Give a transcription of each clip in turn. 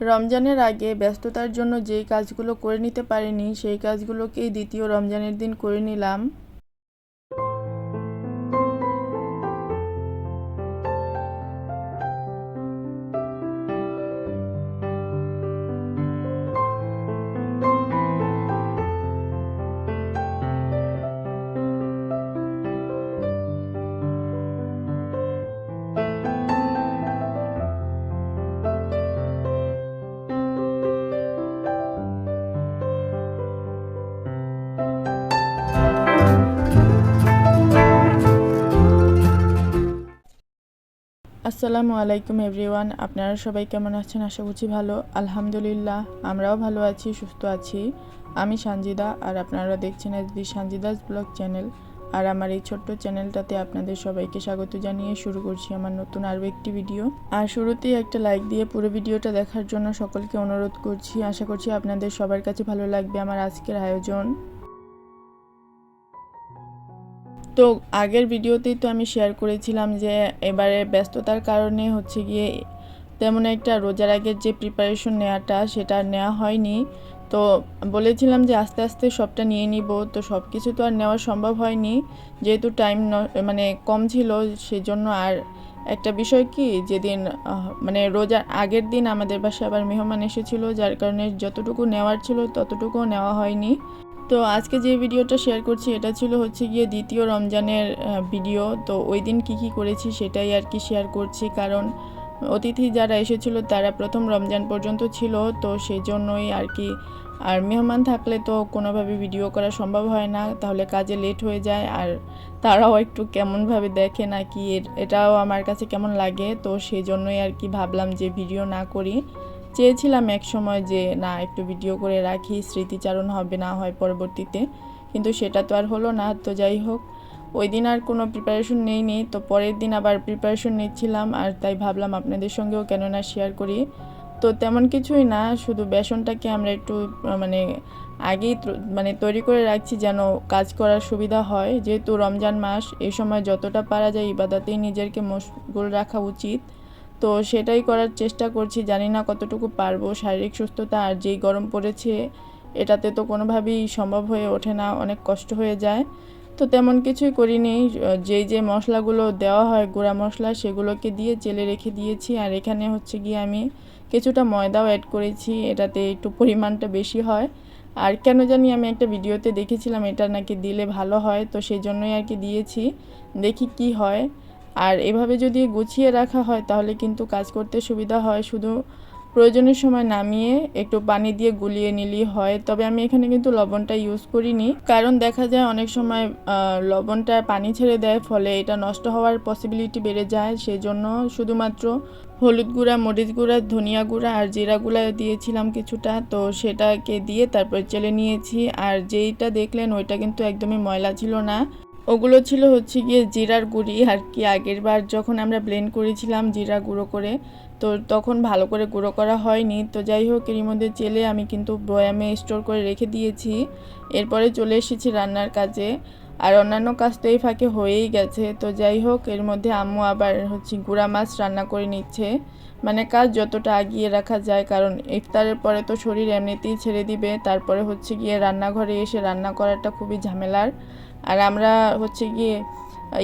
রমজানের আগে ব্যস্ততার জন্য যেই কাজগুলো করে নিতে পারিনি, সেই কাজগুলোকেই দ্বিতীয় রমজানের দিন করে নিলাম। আসসালামু আলাইকুম এভরিওয়ান, আপনারা সবাই কেমন আছেন? আশা করছি ভালো। আলহামদুলিল্লাহ, আমরাও ভালো আছি, সুস্থ আছি। আমি সানজিদা, আর আপনারা দেখছেন S B Sanjida's blog channel. আর আমার এই ছোট্ট চ্যানেলটাতে আপনাদের সবাইকে স্বাগত জানিয়ে শুরু করছি আমার নতুন আরও একটি ভিডিও। আর শুরুতেই একটা লাইক দিয়ে পুরো ভিডিওটা দেখার জন্য সকলকে অনুরোধ করছি। আশা করছি আপনাদের সবার কাছে ভালো লাগবে আমার আজকের আয়োজন। তো আগের ভিডিওতেই তো আমি শেয়ার করেছিলাম যে এবারে ব্যস্ততার কারণে হচ্ছে গিয়ে তেমন একটা রোজার আগের যে প্রিপারেশন নেওয়াটা সেটা নেওয়া হয়নি। তো বলেছিলাম যে আস্তে আস্তে সবটা নিয়ে নিব, তো সব কিছু তো আর নেওয়া সম্ভব হয়নি। যেহেতু টাইম মানে কম ছিল, সেজন্য আর একটা বিষয় কি, যেদিন মানে রোজার আগের দিন আমাদের বাসায় আবার মেহমান এসেছিল, যার কারণে যতটুকু নেওয়ার ছিল ততটুকুও নেওয়া হয়নি। তো আজকে যে ভিডিওটা শেয়ার করছি, এটা ছিল হচ্ছে গিয়ে দ্বিতীয় রমজানের ভিডিও তো ওই দিন কী কী করেছি সেটাই আর কি শেয়ার করছি। কারণ অতিথি যারা এসেছিল, তারা প্রথম রমজান পর্যন্ত ছিল। তো সেই জন্যই আর কি, আর মেহমান থাকলে তো কোনোভাবে ভিডিও করা সম্ভব হয় না। তাহলে কাজে লেট হয়ে যায়। আর তারাও একটু কেমনভাবে দেখে না কি এটাও আমার কাছে কেমন লাগে। তো সেই জন্যই আর কি ভাবলাম যে ভিডিও না করি। চেয়েছিলাম এক সময় যে, না, একটু ভিডিও করে রাখি, স্মৃতিচারণ হবে না হয় পরবর্তীতে। কিন্তু সেটা তো আর হলো না, তো যাই হোক। ওই দিন আর কোনো প্রিপারেশন নেই নি, তো পরের দিন আবার প্রিপারেশন নিচ্ছিলাম আর তাই ভাবলাম আপনাদের সঙ্গেও কেন না শেয়ার করি। তো তেমন কিছুই না, শুধু বেসনটাকে আমরা একটু মানে আগেই মানে তৈরি করে রাখছি যেন কাজ করার সুবিধা হয়। যেহেতু রমজান মাস এই সময় যতটা পারা যায় ইবাদাতেই নিজেকে মশগুল রাখা উচিত। তো সেটাই করার চেষ্টা করছি। জানি না কতটুকু পারব শারীরিক সুস্থতা আর যেই গরম পড়েছে, এটাতে তো কোনোভাবেই সম্ভব হয়ে ওঠে না, অনেক কষ্ট হয়ে যায়। তো তেমন কিছুই করিনি। যেই যে মশলাগুলো দেওয়া হয়, গুঁড়া মশলা, সেগুলোকে দিয়ে চেলে রেখে দিয়েছি। আর এখানে হচ্ছে গিয়ে আমি কিছুটা ময়দাও অ্যাড করেছি, এটাতে একটু পরিমাণটা বেশি হয়। আর কেন জানি আমি একটা ভিডিওতে দেখেছিলাম, এটা নাকি দিলে ভালো হয়। তো সেই জন্যই আর কি দিয়েছি। দেখি কি হয়। আর এভাবে যদি গুছিয়ে রাখা হয়, তাহলে কিন্তু কাজ করতে সুবিধা হয়। শুধু প্রয়োজনের সময় নামিয়ে একটু পানি দিয়ে গুলিয়ে নিলেই হয়। তবে আমি এখানে কিন্তু লবণটা ইউজ করিনি। কারণ দেখা যায় অনেক সময় লবণটা পানি ছেড়ে দেয়, ফলে এটা নষ্ট হওয়ার পসিবিলিটি বেড়ে যায়। সেই জন্য শুধুমাত্র হলুদ গুঁড়া, মরিচ গুঁড়া, ধনিয়া গুঁড়া আর জিরা গুঁড়া দিয়েছিলাম কিছুটা। তো সেটাকে দিয়ে তারপর চেলে নিয়েছি। আর যেইটা দেখলেন, ওইটা কিন্তু একদমই ময়লা ছিল না। ওগুলো ছিল হচ্ছে গিয়ে জিরার গুঁড়ি আর কি আগের বার যখন আমরা ব্লেন্ড করেছিলাম জিরা গুঁড়ো করে, তো তখন ভালো করে গুঁড়ো করা হয়নি। তো যাই হোক এর মধ্যে চেলে আমি কিন্তু বয়ামে স্টোর করে রেখে দিয়েছি। এরপরে চলে এসেছি রান্নার কাজে। আর অন্যান্য কাজ তো এই ফাঁকে হয়েই গেছে। তো যাই হোক, এর মধ্যে আম্মু আবার হচ্ছে গুঁড়া মাছ রান্না করে নিচ্ছে। মানে কাজ যতটা আগিয়ে রাখা যায়, কারণ ইফতারের পরে তো শরীর এমনিতেই ছেড়ে দিবে। তারপরে হচ্ছে গিয়ে রান্নাঘরে এসে রান্না করাটা খুবই ঝামেলার। আর আমরা হচ্ছে গিয়ে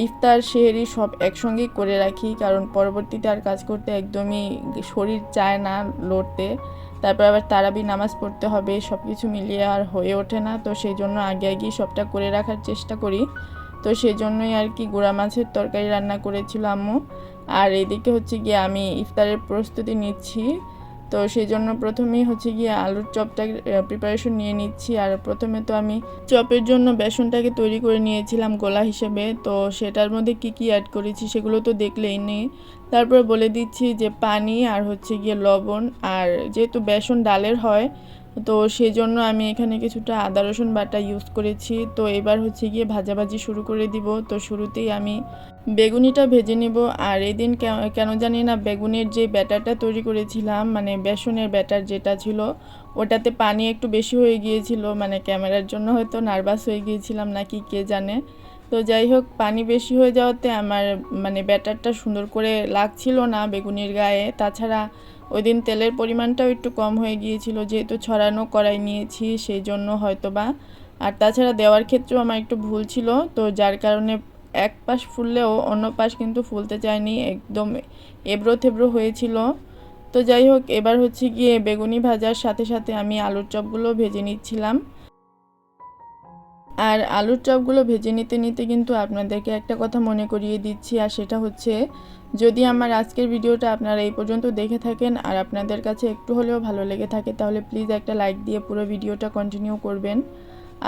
ইফতার, সেহেরি সব একসঙ্গেই করে রাখি, কারণ পরবর্তীতে আর কাজ করতে একদমই শরীর চায় না লড়তে। তারপর আবার তারাবি নামাজ পড়তে হবে সব কিছু মিলিয়ে আর হয়ে ওঠে না। তো সেই জন্য আগে আগেই সবটা করে রাখার চেষ্টা করি। তো সেই জন্যই আর কি গোড়া মাছের তরকারি রান্না করেছিল আম্মু। আর এদিকে হচ্ছে গিয়ে আমি ইফতারের প্রস্তুতি নিচ্ছি। তো সেই জন্য প্রথমেই হচ্ছে গিয়ে আলুর চপটা প্রিপারেশন নিয়ে নিচ্ছি। আর প্রথমে তো আমি চপের জন্য বেসনটাকে তৈরি করে নিয়েছিলাম গোলা হিসেবে। তো সেটার মধ্যে কি কি অ্যাড করেছি সেগুলো তো দেখলেই নেই। তারপর বলে দিচ্ছি যে পানি আর হচ্ছে গিয়ে লবণ। আর যেহেতু বেসন ডালের হয় তো সেই জন্য আমি এখানে কিছুটা আদা, রসুন বাটা ইউজ করেছি। তো এবার হচ্ছে গিয়ে ভাজাভাজি শুরু করে দিব। তো শুরুতেই আমি বেগুনিটা ভেজে নিব। আর এদিন কেন জানি না, বেগুনের যে ব্যাটারটা তৈরি করেছিলাম মানে বেসনের ব্যাটার যেটা ছিল, ওটাতে পানি একটু বেশি হয়ে গিয়েছিল। মানে ক্যামেরার জন্য হয়তো নার্ভাস হয়ে গিয়েছিলাম, নাকি কে জানে। তো যাই হোক, পানি বেশি হয়ে যাওয়াতে আমার মানে ব্যাটারটা সুন্দর করে লাগছিল না বেগুনির গায়ে। তাছাড়া ওই দিন তেলের পরিমাণটাও একটু কম হয়ে গিয়েছিল, যেহেতু ছড়ানো করাই নিয়েছি, সেই জন্য হয়তো বা আর তাছাড়া দেওয়ার ক্ষেত্রেও আমার একটু ভুল ছিল, তো যার কারণে এক পাশ ফুললেও অন্য পাশ কিন্তু ফুলতে চায়নি, একদম এবড়ো থেবড়ো হয়েছিল। তো যাই হোক, এবার হচ্ছে গিয়ে বেগুনি ভাজার সাথে সাথে আমি আলুর চপগুলো ভেজে নিচ্ছিলাম। আর আলুর চপগুলো ভেজে নিতে নিতে কিন্তু আপনাদেরকে একটা কথা মনে করিয়ে দিচ্ছি, আর সেটা হচ্ছে যদি আমার আজকের ভিডিওটা আপনারা এই পর্যন্ত দেখে থাকেন আর আপনাদের কাছে একটু হলেও ভালো লেগে থাকে, তাহলে প্লিজ একটা লাইক দিয়ে পুরো ভিডিওটা কন্টিনিউ করবেন।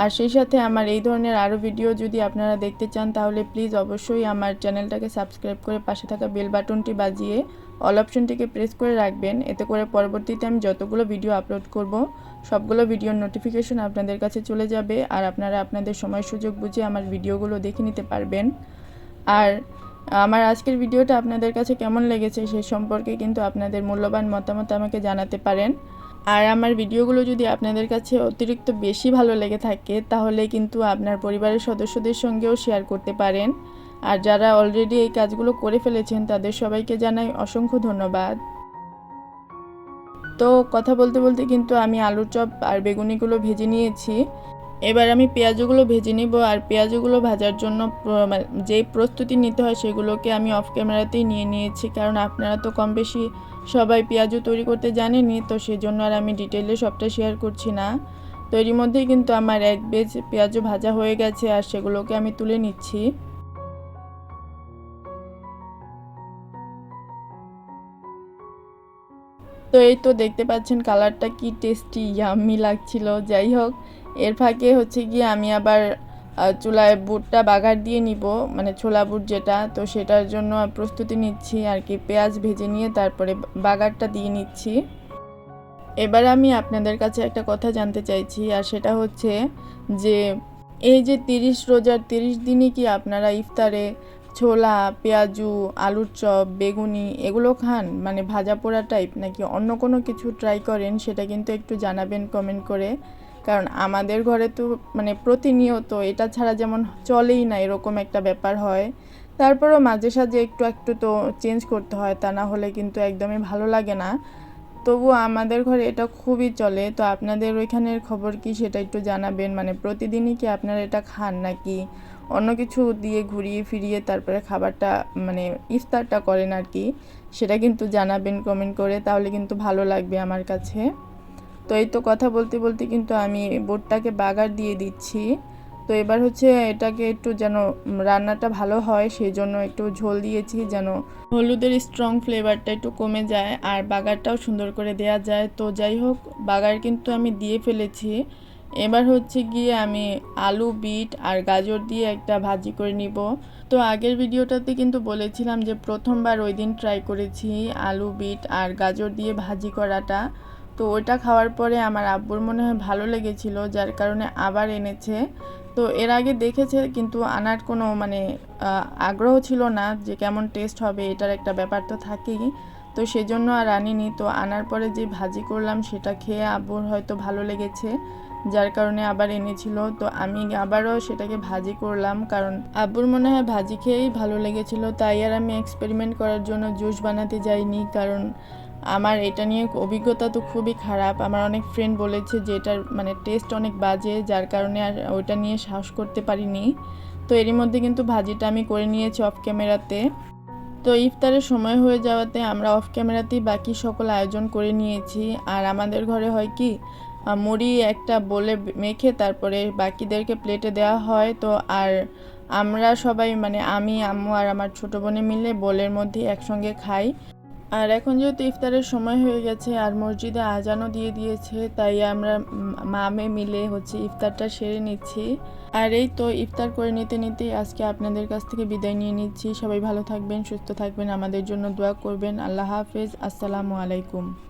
আর সেই সাথে আমার এই ধরনের আরও ভিডিও যদি আপনারা দেখতে চান, তাহলে প্লিজ অবশ্যই আমার চ্যানেলটাকে সাবস্ক্রাইব করে পাশে থাকা বেল বাটনটি বাজিয়ে অল অপশনটিকে প্রেস করে রাখবেন। এতে করে পরবর্তীতে আমি যতগুলো ভিডিও আপলোড করব, সবগুলো ভিডিওর নোটিফিকেশন আপনাদের কাছে চলে যাবে আর আপনারা আপনাদের সময় সুযোগ বুঝে আমার ভিডিওগুলো দেখে নিতে পারবেন। আর আমার আজকের ভিডিওটা আপনাদের কাছে কেমন লেগেছে সে সম্পর্কে কিন্তু আপনাদের মূল্যবান মতামত আমাকে জানাতে পারেন। আর আমার ভিডিওগুলো যদি আপনাদের কাছে অতিরিক্ত বেশি ভালো লেগে থাকে, তাহলে কিন্তু আপনার পরিবারের সদস্যদের সঙ্গেও শেয়ার করতে পারেন। আর যারা অলরেডি এই কাজগুলো করে ফেলেছেন, তাদের সবাইকে জানাই অসংখ্য ধন্যবাদ। তো কথা বলতে বলতে কিন্তু আমি আলুর চপ আর বেগুনিগুলো ভেজে নিয়েছি। এবার আমি পেঁয়াজগুলো ভেজে নিব আর পেঁয়াজগুলো ভাজার জন্য মানে যেই প্রস্তুতি নিতে হয় সেগুলোকে আমি অফ ক্যামেরাতেই নিয়ে নিয়েছি। কারণ আপনারা তো কম বেশি সবাই পেঁয়াজও তৈরি করতে জানেনি তো সেজন্য আর আমি ডিটেলে সবটা শেয়ার করছি না। তো এরই মধ্যেই কিন্তু আমার এক বেজ পেঁয়াজও ভাজা হয়ে গেছে আর সেগুলোকে আমি তুলে নিচ্ছি। তো এই তো দেখতে পাচ্ছেন কালারটা কি টেস্টি ইয়াম্মি লাগছিল। যাই হোক, এর ফাঁকে হচ্ছে গিয়ে আমি আবার চুলায় বুটটা বাগার দিয়ে নিব মানে ছোলা বুট যেটা, তো সেটার জন্য প্রস্তুতি নিচ্ছি, আর কি পেঁয়াজ ভেজে নিয়ে তারপরে বাগারটা দিয়ে নিচ্ছি। এবার আমি আপনাদের কাছে একটা কথা জানতে চাইছি, আর সেটা হচ্ছে যে, এই যে তিরিশ রোজার তিরিশ দিনই কি আপনারা ইফতারে ছোলা, পেঁয়াজু, আলুর চপ, বেগুনি এগুলো খান? মানে ভাজা পোড়া টাইপ নাকি অন্য কোনো কিছু ট্রাই করেন? সেটা কিন্তু একটু জানাবেন কমেন্ট করে। কারণ আমাদের ঘরে তো মানে প্রতিনিয়ত এটা ছাড়া যেমন চলেই না এরকম একটা ব্যাপার হয়। তারপরেও মাঝে সাঝে একটু একটু তো চেঞ্জ করতে হয়, তা না হলে কিন্তু একদমই ভালো লাগে না। তবু আমাদের ঘরে এটা খুবই চলে। তো আপনাদের ওইখানের খবর কি সেটা একটু জানাবেন। মানে প্রতিদিনই কি আপনারা এটা খান নাকি? অন্য কিছু দিয়ে ঘুরিয়ে ফিরিয়ে তারপরে খাবারটা মানে ইফতারটা করেন আর কি, সেটা কিন্তু জানাবেন কমেন্ট করে, তাহলে কিন্তু ভালো লাগবে আমার কাছে। তো এই তো কথা বলতে বলতে কিন্তু আমি বোটটাকে বাগার দিয়ে দিচ্ছি। তো এবার হচ্ছে এটাকে একটু যেন রান্নাটা ভালো হয় সেই জন্য একটু ঝোল দিয়েছি যেন হলুদের স্ট্রং ফ্লেভারটা একটু কমে যায়, আর বাগারটাও সুন্দর করে দেয়া যায়। তো যাই হোক, বাগার কিন্তু আমি দিয়ে ফেলেছি। এবার হচ্ছে গিয়ে আমি আলু, বিট আর গাজর দিয়ে একটা ভাজি করে নিব। তো আগের ভিডিওটাতে কিন্তু বলেছিলাম যে প্রথমবার ওই দিন ট্রাই করেছি আলু, বিট আর গাজর দিয়ে ভাজি করাটা। তো ওটা খাওয়ার পরে আমার আব্বুর মনে হয় ভালো লেগেছিল, যার কারণে আবার এনেছে। তো এর আগে দেখেছে, কিন্তু আনার কোনো মানে আগ্রহ ছিল না যে কেমন টেস্ট হবে, এটার একটা ব্যাপার তো থাকেই। তো সেজন্য আর আনিনি। তো আনার পরে যে ভাজি করলাম, সেটা খেয়ে আব্বুর হয়তো ভালো লেগেছে। যার কারণে আবার এনেছিল। তো আমি আবারও সেটাকে ভাজি করলাম, কারণ আব্বুর মনে হয় ভাজি খেয়েই ভালো লেগেছিল। তাই আর আমি এক্সপেরিমেন্ট করার জন্য জুস বানাতে যাইনি, কারণ আমার এটা নিয়ে অভিজ্ঞতা তো খুবই খারাপ। আমার অনেক ফ্রেন্ড বলেছে যে এটার মানে টেস্ট অনেক বাজে, যার কারণে আর ওইটা নিয়ে সাহস করতে পারিনি। তো এরই মধ্যে কিন্তু ভাজিটা আমি করে নিয়েছি অফ ক্যামেরাতে তো ইফতারের সময় হয়ে যাওয়াতে আমরা অফ ক্যামেরাতেই বাকি সকল আয়োজন করে নিয়েছি। আর আমাদের ঘরে হয় কি মুড়ি একটা বলে মেখে তারপরে বাকিদেরকে প্লেটে দেওয়া হয়। তো আর আমরা সবাই মানে আমি, আম্মু আর আমার ছোটো বোনে মিলে বোলের মধ্যে একসঙ্গে খাই। আর এখন যেহেতু ইফতারের সময় হয়ে গেছে আর মসজিদে আজানও দিয়ে দিয়েছে, তাই আমরা মামে মিলে হচ্ছে ইফতারটা সেরে নিচ্ছি। আর এই তো ইফতার করে নিতে নিতে আজকে আপনাদের কাছ থেকে বিদায় নিয়ে নিচ্ছি। সবাই ভালো থাকবেন, সুস্থ থাকবেন। আমাদের জন্য দোয়া করবেন। আল্লাহ হাফেজ। আসসালামু আলাইকুম।